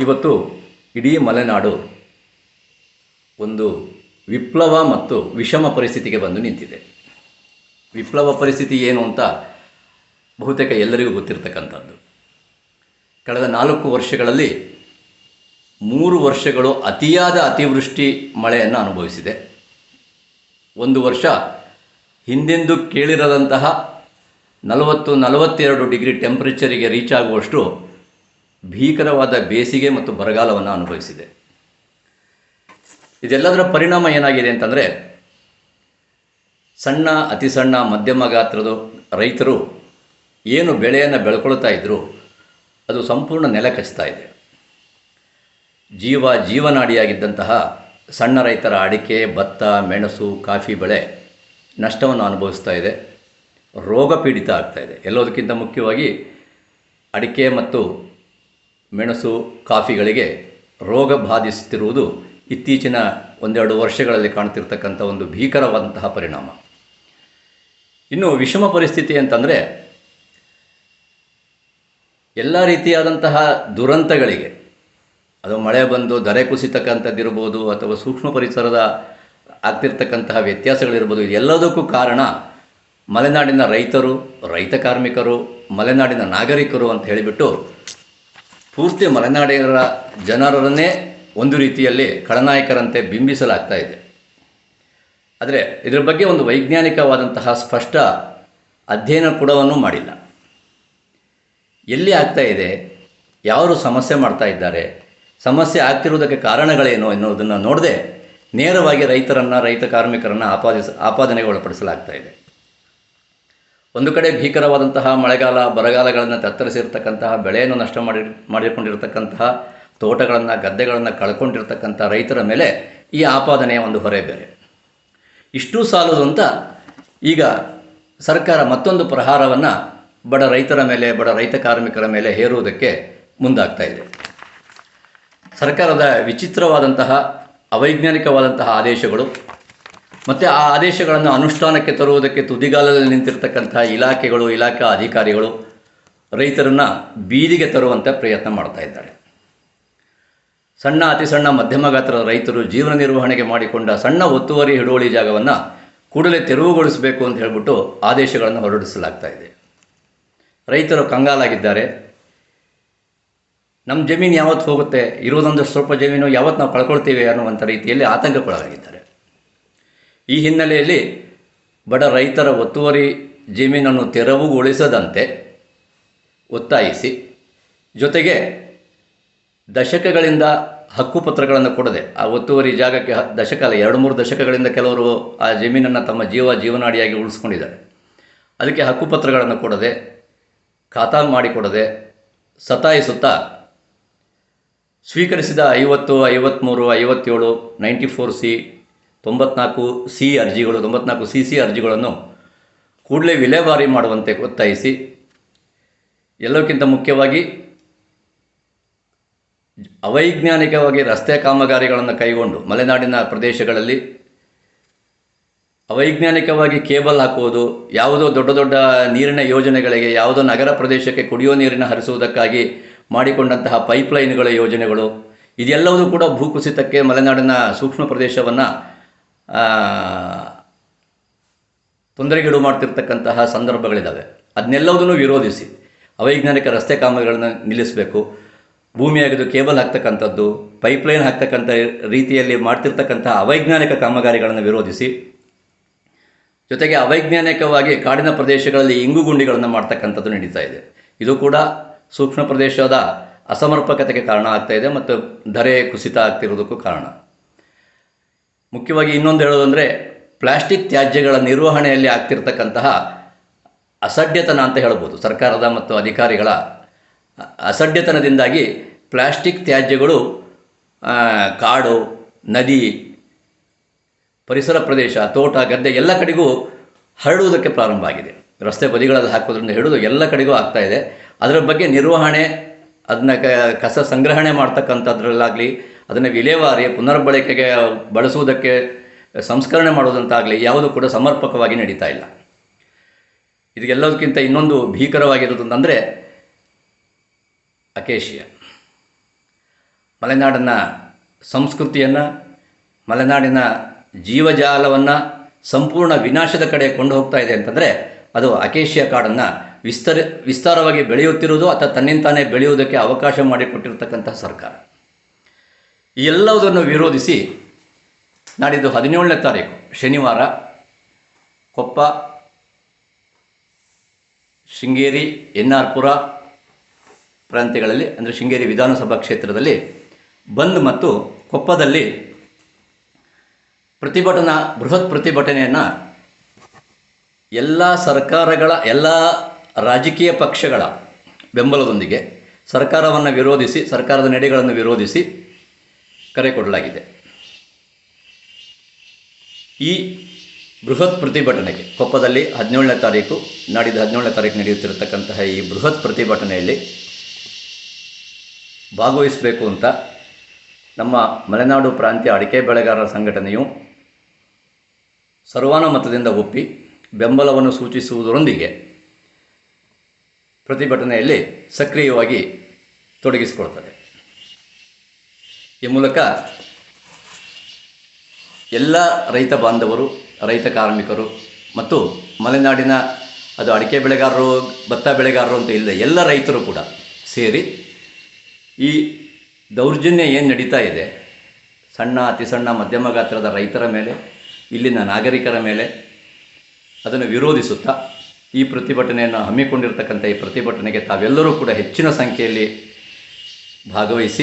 ಇವತ್ತು ಇಡೀ ಮಲೆನಾಡು ಒಂದು ವಿಪ್ಲವ ಮತ್ತು ವಿಷಮ ಪರಿಸ್ಥಿತಿಗೆ ಬಂದು ನಿಂತಿದೆ. ವಿಪ್ಲವ ಪರಿಸ್ಥಿತಿ ಏನು ಅಂತ ಬಹುತೇಕ ಎಲ್ಲರಿಗೂ ಗೊತ್ತಿರತಕ್ಕಂಥದ್ದು. ಕಳೆದ ನಾಲ್ಕು ವರ್ಷಗಳಲ್ಲಿ ಮೂರು ವರ್ಷಗಳು ಅತಿಯಾದ ಅತಿವೃಷ್ಟಿ ಮಳೆಯನ್ನು ಅನುಭವಿಸಿದೆ. ಒಂದು ವರ್ಷ ಹಿಂದೆಂದು ಕೇಳಿರದಂತಹ ನಲವತ್ತು ನಲವತ್ತೆರಡು ಡಿಗ್ರಿ ಟೆಂಪ್ರೇಚರಿಗೆ ರೀಚ್ ಆಗುವಷ್ಟು ಭೀಕರವಾದ ಬೇಸಿಗೆ ಮತ್ತು ಬರಗಾಲವನ್ನು ಅನುಭವಿಸಿದೆ. ಇದೆಲ್ಲದರ ಪರಿಣಾಮ ಏನಾಗಿದೆ ಅಂತಂದರೆ, ಸಣ್ಣ, ಅತಿ ಸಣ್ಣ, ಮಧ್ಯಮ ಗಾತ್ರದ ರೈತರು ಏನು ಬೆಳೆಯನ್ನು ಬೆಳ್ಕೊಳ್ತಾ ಇದ್ದರು ಅದು ಸಂಪೂರ್ಣ ನೆಲ ಕಚ್ತಾ ಇದೆ. ಜೀವ ಜೀವನಾಡಿಯಾಗಿದ್ದಂತಹ ಸಣ್ಣ ರೈತರ ಅಡಿಕೆ, ಭತ್ತ, ಮೆಣಸು, ಕಾಫಿ ಬೆಳೆ ನಷ್ಟವನ್ನು ಅನುಭವಿಸ್ತಾ ಇದೆ. ರೋಗ ಪೀಡಿತ ಆಗ್ತಾ ಇದೆ. ಎಲ್ಲೋದಕ್ಕಿಂತ ಮುಖ್ಯವಾಗಿ ಅಡಿಕೆ ಮತ್ತು ಮೆಣಸು ಕಾಫಿಗಳಿಗೆ ರೋಗ ಬಾಧಿಸುತ್ತಿರುವುದು ಇತ್ತೀಚಿನ ಒಂದೆರಡು ವರ್ಷಗಳಲ್ಲಿ ಕಾಣ್ತಿರ್ತಕ್ಕಂಥ ಒಂದು ಭೀಕರವಾದಂತಹ ಪರಿಣಾಮ. ಇನ್ನು ವಿಷಮ ಪರಿಸ್ಥಿತಿ ಅಂತಂದರೆ ಎಲ್ಲ ರೀತಿಯಾದಂತಹ ದುರಂತಗಳಿಗೆ, ಅದು ಮಳೆ ಬಂದು ದರೆ ಕುಸಿತಕ್ಕಂಥದ್ದಿರ್ಬೋದು ಅಥವಾ ಸೂಕ್ಷ್ಮ ಪರಿಸರದ ಆಗ್ತಿರ್ತಕ್ಕಂತಹ ವ್ಯತ್ಯಾಸಗಳಿರ್ಬೋದು ಎಲ್ಲದಕ್ಕೂ ಕಾರಣ ಮಲೆನಾಡಿನ ರೈತರು, ರೈತ ಕಾರ್ಮಿಕರು, ಮಲೆನಾಡಿನ ನಾಗರಿಕರು ಅಂತ ಹೇಳಿಬಿಟ್ಟು ಪೂರ್ತಿ ಮಲೆನಾಡಿನ ಜನರನ್ನೇ ಒಂದು ರೀತಿಯಲ್ಲಿ ಖಳನಾಯಕರಂತೆ ಬಿಂಬಿಸಲಾಗ್ತಾ ಇದೆ. ಆದರೆ ಇದರ ಬಗ್ಗೆ ಒಂದು ವೈಜ್ಞಾನಿಕವಾದಂತಹ ಸ್ಪಷ್ಟ ಅಧ್ಯಯನ ಕೂಡವನ್ನು ಮಾಡಿಲ್ಲ. ಎಲ್ಲಿ ಆಗ್ತಾ ಇದೆ? ಯಾರು ಸಮಸ್ಯೆ ಮಾಡ್ತಾ ಇದ್ದಾರೆ? ಸಮಸ್ಯೆ ಆಗ್ತಿರುವುದಕ್ಕೆ ಕಾರಣಗಳೇನು ಎನ್ನುವುದನ್ನು ನೋಡದೆ ನೇರವಾಗಿ ರೈತರನ್ನು, ರೈತ ಕಾರ್ಮಿಕರನ್ನು ಆಪಾದಿಸ, ಆಪಾದನೆಗೆ ಒಳಪಡಿಸಲಾಗ್ತಾ ಇದೆ. ಒಂದು ಕಡೆ ಭೀಕರವಾದಂತಹ ಮಳೆಗಾಲ, ಬರಗಾಲಗಳನ್ನು ತತ್ತರಿಸಿರ್ತಕ್ಕಂತಹ ಬೆಳೆಯನ್ನು ನಷ್ಟ ಮಾಡಿ, ಮಾಡಿಕೊಂಡಿರ್ತಕ್ಕಂತಹ ತೋಟಗಳನ್ನು, ಗದ್ದೆಗಳನ್ನು ಕಳ್ಕೊಂಡಿರ್ತಕ್ಕಂಥ ರೈತರ ಮೇಲೆ ಈ ಆಪಾದನೆಯ ಒಂದು ಹೊರೆ ಬೇರೆ. ಇಷ್ಟು ಸಾಲದು ಅಂತ ಈಗ ಸರ್ಕಾರ ಮತ್ತೊಂದು ಪ್ರಹಾರವನ್ನು ಬಡ ರೈತರ ಮೇಲೆ, ಬಡ ರೈತ ಕಾರ್ಮಿಕರ ಮೇಲೆ ಹೇರುವುದಕ್ಕೆ ಮುಂದಾಗ್ತಾ ಇದೆ. ಸರ್ಕಾರದ ವಿಚಿತ್ರವಾದಂತಹ, ಅವೈಜ್ಞಾನಿಕವಾದಂತಹ ಆದೇಶಗಳು ಮತ್ತು ಆ ಆದೇಶಗಳನ್ನು ಅನುಷ್ಠಾನಕ್ಕೆ ತರುವುದಕ್ಕೆ ತುದಿಗಾಲದಲ್ಲಿ ನಿಂತಿರ್ತಕ್ಕಂತಹ ಇಲಾಖೆಗಳು, ಇಲಾಖಾ ಅಧಿಕಾರಿಗಳು ರೈತರನ್ನು ಬೀದಿಗೆ ತರುವಂಥ ಪ್ರಯತ್ನ ಮಾಡ್ತಾ ಇದ್ದಾರೆ. ಸಣ್ಣ, ಅತಿ ಸಣ್ಣ ಮಧ್ಯಮ ಗಾತ್ರದ ರೈತರು ಜೀವನ ನಿರ್ವಹಣೆಗೆ ಮಾಡಿಕೊಂಡ ಸಣ್ಣ ಒತ್ತುವರಿ ಹಿಡುವಳಿ ಜಾಗವನ್ನು ಕೂಡಲೇ ತೆರವುಗೊಳಿಸಬೇಕು ಅಂತ ಹೇಳಿಬಿಟ್ಟು ಆದೇಶಗಳನ್ನು ಹೊರಡಿಸಲಾಗ್ತಾ ಇದೆ. ರೈತರು ಕಂಗಾಲಾಗಿದ್ದಾರೆ. ನಮ್ಮ ಜಮೀನು ಯಾವತ್ತು ಹೋಗುತ್ತೆ? ಇರೋದೊಂದು ಸ್ವಲ್ಪ ಜಮೀನು ಯಾವತ್ತು ನಾವು ಕಳ್ಕೊಳ್ತೀವಿ ಅನ್ನುವಂಥ ರೀತಿಯಲ್ಲಿ ಆತಂಕಕ್ಕೊಳಗಾಗಿದ್ದಾರೆ. ಈ ಹಿನ್ನೆಲೆಯಲ್ಲಿ ಬಡ ರೈತರ ಒತ್ತುವರಿ ಜಮೀನನ್ನು ತೆರವುಗೊಳಿಸದಂತೆ ಒತ್ತಾಯಿಸಿ, ಜೊತೆಗೆ ದಶಕಗಳಿಂದ ಹಕ್ಕುಪತ್ರಗಳನ್ನು ಕೊಡದೆ, ಆ ಒತ್ತುವರಿ ಜಾಗಕ್ಕೆ ದಶಕ ಅಲ್ಲ, ಎರಡು ಮೂರು ದಶಕಗಳಿಂದ ಕೆಲವರು ಆ ಜಮೀನನ್ನು ತಮ್ಮ ಜೀವ ಜೀವನಾಡಿಯಾಗಿ ಉಳಿಸ್ಕೊಂಡಿದ್ದಾರೆ. ಅದಕ್ಕೆ ಹಕ್ಕುಪತ್ರಗಳನ್ನು ಕೊಡದೆ, ಖಾತಾ ಮಾಡಿಕೊಡದೆ, ಸತಾಯಿಸುತ್ತಾ ಸ್ವೀಕರಿಸಿದ ಐವತ್ತು ಐವತ್ತ್ಮೂರು ಐವತ್ತೇಳು, ನೈಂಟಿ ಫೋರ್ ಸಿ ತೊಂಬತ್ನಾಲ್ಕು ಸಿ ಅರ್ಜಿಗಳು, ತೊಂಬತ್ನಾಲ್ಕು ಸಿ ಸಿ ಅರ್ಜಿಗಳನ್ನು ಕೂಡಲೇ ವಿಲೇವಾರಿ ಮಾಡುವಂತೆ ಒತ್ತಾಯಿಸಿ, ಎಲ್ಲಕ್ಕಿಂತ ಮುಖ್ಯವಾಗಿ ಅವೈಜ್ಞಾನಿಕವಾಗಿ ರಸ್ತೆ ಕಾಮಗಾರಿಗಳನ್ನು ಕೈಗೊಂಡು ಮಲೆನಾಡಿನ ಪ್ರದೇಶಗಳಲ್ಲಿ ಅವೈಜ್ಞಾನಿಕವಾಗಿ ಕೇಬಲ್ ಹಾಕುವುದು, ಯಾವುದೋ ದೊಡ್ಡ ದೊಡ್ಡ ನೀರಿನ ಯೋಜನೆಗಳಿಗೆ, ಯಾವುದೋ ನಗರ ಪ್ರದೇಶಕ್ಕೆ ಕುಡಿಯೋ ನೀರಿನ ಹರಿಸುವುದಕ್ಕಾಗಿ ಮಾಡಿಕೊಂಡಂತಹ ಪೈಪ್ಲೈನ್ಗಳ ಯೋಜನೆಗಳು, ಇದೆಲ್ಲವೂ ಕೂಡ ಭೂಕುಸಿತಕ್ಕೆ ಮಲೆನಾಡಿನ ಸೂಕ್ಷ್ಮ ಪ್ರದೇಶವನ್ನು ತೊಂದರೆಗೀಡು ಮಾಡ್ತಿರ್ತಕ್ಕಂತಹ ಸಂದರ್ಭಗಳಿದ್ದಾವೆ ಅದನ್ನೆಲ್ಲವುದನ್ನು ವಿರೋಧಿಸಿ ಅವೈಜ್ಞಾನಿಕ ರಸ್ತೆ ಕಾಮಗಳನ್ನು ನಿಲ್ಲಿಸಬೇಕು. ಭೂಮಿಯಾಗಿದ್ದು ಕೇಬಲ್ ಹಾಕ್ತಕ್ಕಂಥದ್ದು ಪೈಪ್ಲೈನ್ ಹಾಕ್ತಕ್ಕಂಥ ರೀತಿಯಲ್ಲಿ ಮಾಡ್ತಿರ್ತಕ್ಕಂತಹ ಅವೈಜ್ಞಾನಿಕ ಕಾಮಗಾರಿಗಳನ್ನು ವಿರೋಧಿಸಿ ಜೊತೆಗೆ ಅವೈಜ್ಞಾನಿಕವಾಗಿ ಕಾಡಿನ ಪ್ರದೇಶಗಳಲ್ಲಿ ಇಂಗು ಗುಂಡಿಗಳನ್ನು ಮಾಡ್ತಕ್ಕಂಥದ್ದು ನಡೀತಾ ಇದೆ. ಇದು ಕೂಡ ಸೂಕ್ಷ್ಮ ಪ್ರದೇಶದ ಅಸಮರ್ಪಕತೆಗೆ ಕಾರಣ ಆಗ್ತಾ ಇದೆ ಮತ್ತು ಧರೆ ಕುಸಿತ ಆಗ್ತಿರೋದಕ್ಕೂ ಕಾರಣ. ಮುಖ್ಯವಾಗಿ ಇನ್ನೊಂದು ಹೇಳೋದಂದರೆ ಪ್ಲಾಸ್ಟಿಕ್ ತ್ಯಾಜ್ಯಗಳ ನಿರ್ವಹಣೆಯಲ್ಲಿ ಆಗ್ತಿರ್ತಕ್ಕಂತಹ ಅಸಡ್ಯತನ ಅಂತ ಹೇಳ್ಬೋದು. ಸರ್ಕಾರದ ಮತ್ತು ಅಧಿಕಾರಿಗಳ ಅಸಡ್ಡೆತನದಿಂದಾಗಿ ಪ್ಲಾಸ್ಟಿಕ್ ತ್ಯಾಜ್ಯಗಳು ಕಾಡು, ನದಿ, ಪರಿಸರ ಪ್ರದೇಶ, ತೋಟ, ಗದ್ದೆ ಎಲ್ಲ ಕಡೆಗೂ ಹರಡುವುದಕ್ಕೆ ಪ್ರಾರಂಭ ಆಗಿದೆ. ರಸ್ತೆ ಬದಿಗಳಲ್ಲಿ ಹಾಕೋದ್ರಿಂದ ಹಿಡಿದು ಎಲ್ಲ ಕಡೆಗೂ ಆಗ್ತಾ ಇದೆ. ಅದರ ಬಗ್ಗೆ ನಿರ್ವಹಣೆ ಅದನ್ನ ಕಸ ಸಂಗ್ರಹಣೆ ಮಾಡ್ತಕ್ಕಂಥದ್ರಲ್ಲಾಗಲಿ ಅದನ್ನು ವಿಲೇವಾರಿ, ಪುನರ್ಬಳಕೆಗೆ ಬಳಸುವುದಕ್ಕೆ ಸಂಸ್ಕರಣೆ ಮಾಡೋದಂತಾಗಲಿ ಯಾವುದು ಕೂಡ ಸಮರ್ಪಕವಾಗಿ ನಡೀತಾ ಇಲ್ಲ. ಇದಕ್ಕೆಲ್ಲದಕ್ಕಿಂತ ಇನ್ನೊಂದು ಭೀಕರವಾಗಿರೋದಂತಂದರೆ ಅಕೇಶಿಯ. ಮಲೆನಾಡಿನ ಸಂಸ್ಕೃತಿಯನ್ನು, ಮಲೆನಾಡಿನ ಜೀವಜಾಲವನ್ನು ಸಂಪೂರ್ಣ ವಿನಾಶದ ಕಡೆ ಕೊಂಡು ಹೋಗ್ತಾ ಇದೆ ಅಂತಂದರೆ ಅದು ಅಕೇಶಿಯಾ ಕಾಡನ್ನು ವಿಸ್ತಾರ, ವಿಸ್ತಾರವಾಗಿ ಬೆಳೆಯುತ್ತಿರುವುದು ಅಥವಾ ತನ್ನಿಂತಾನೇ ಬೆಳೆಯುವುದಕ್ಕೆ ಅವಕಾಶ ಮಾಡಿಕೊಟ್ಟಿರ್ತಕ್ಕಂಥ ಸರ್ಕಾರ. ಎಲ್ಲವುದನ್ನು ವಿರೋಧಿಸಿ ನಾಡಿದ್ದು ಹದಿನೇಳನೇ ತಾರೀಕು, ಶನಿವಾರ, ಕೊಪ್ಪ, ಶೃಂಗೇರಿ ಎನ್ ಆರ್ ಪುರ ಪ್ರಾಂತ್ಯಗಳಲ್ಲಿ, ಅಂದರೆ ಶೃಂಗೇರಿ ವಿಧಾನಸಭಾ ಕ್ಷೇತ್ರದಲ್ಲಿ ಬಂದ್ ಮತ್ತು ಕೊಪ್ಪದಲ್ಲಿ ಪ್ರತಿಭಟನಾ, ಬೃಹತ್ ಪ್ರತಿಭಟನೆಯನ್ನು ಎಲ್ಲ ಸರ್ಕಾರಗಳ, ಎಲ್ಲ ರಾಜಕೀಯ ಪಕ್ಷಗಳ ಬೆಂಬಲದೊಂದಿಗೆ ಸರ್ಕಾರವನ್ನು ವಿರೋಧಿಸಿ, ಸರ್ಕಾರದ ನಡೆಗಳನ್ನು ವಿರೋಧಿಸಿ ಕರೆ ಕೊಡಲಾಗಿದೆ ಈ ಬೃಹತ್ ಪ್ರತಿಭಟನೆಗೆ ಕೊಪ್ಪದಲ್ಲಿ ಹದಿನೇಳನೇ ತಾರೀಕು ನಾಡಿದ ಹದಿನೇಳನೇ ತಾರೀಕು ನಡೆಯುತ್ತಿರತಕ್ಕಂತಹ ಈ ಬೃಹತ್ ಪ್ರತಿಭಟನೆಯಲ್ಲಿ ಭಾಗವಹಿಸಬೇಕು ಅಂತ ನಮ್ಮ ಮಲೆನಾಡು ಪ್ರಾಂತ್ಯ ಅಡಿಕೆ ಬೆಳೆಗಾರರ ಸಂಘಟನೆಯು ಸರ್ವಾನುಮತದಿಂದ ಒಪ್ಪಿ ಬೆಂಬಲವನ್ನು ಸೂಚಿಸುವುದರೊಂದಿಗೆ ಪ್ರತಿಭಟನೆಯಲ್ಲಿ ಸಕ್ರಿಯವಾಗಿ ತೊಡಗಿಸಿಕೊಳ್ತದೆ. ಈ ಮೂಲಕ ಎಲ್ಲ ರೈತ ಬಾಂಧವರು, ರೈತ ಕಾರ್ಮಿಕರು ಮತ್ತು ಮಲೆನಾಡಿನ ಅದು ಅಡಿಕೆ ಬೆಳೆಗಾರರು, ಭತ್ತ ಬೆಳೆಗಾರರು ಅಂತ ಇಲ್ಲ ಎಲ್ಲ ರೈತರು ಕೂಡ ಸೇರಿ ಈ ದೌರ್ಜನ್ಯ ಏನು ನಡೀತಾ ಇದೆ, ಸಣ್ಣ, ಅತಿ ಸಣ್ಣ ಮಧ್ಯಮ ಗಾತ್ರದ ರೈತರ ಮೇಲೆ, ಇಲ್ಲಿನ ನಾಗರಿಕರ ಮೇಲೆ ಅದನ್ನು ವಿರೋಧಿಸುತ್ತಾ ಈ ಪ್ರತಿಭಟನೆಯನ್ನು ಹಮ್ಮಿಕೊಂಡಿರ್ತಕ್ಕಂಥ ಈ ಪ್ರತಿಭಟನೆಗೆ ತಾವೆಲ್ಲರೂ ಕೂಡ ಹೆಚ್ಚಿನ ಸಂಖ್ಯೆಯಲ್ಲಿ ಭಾಗವಹಿಸಿ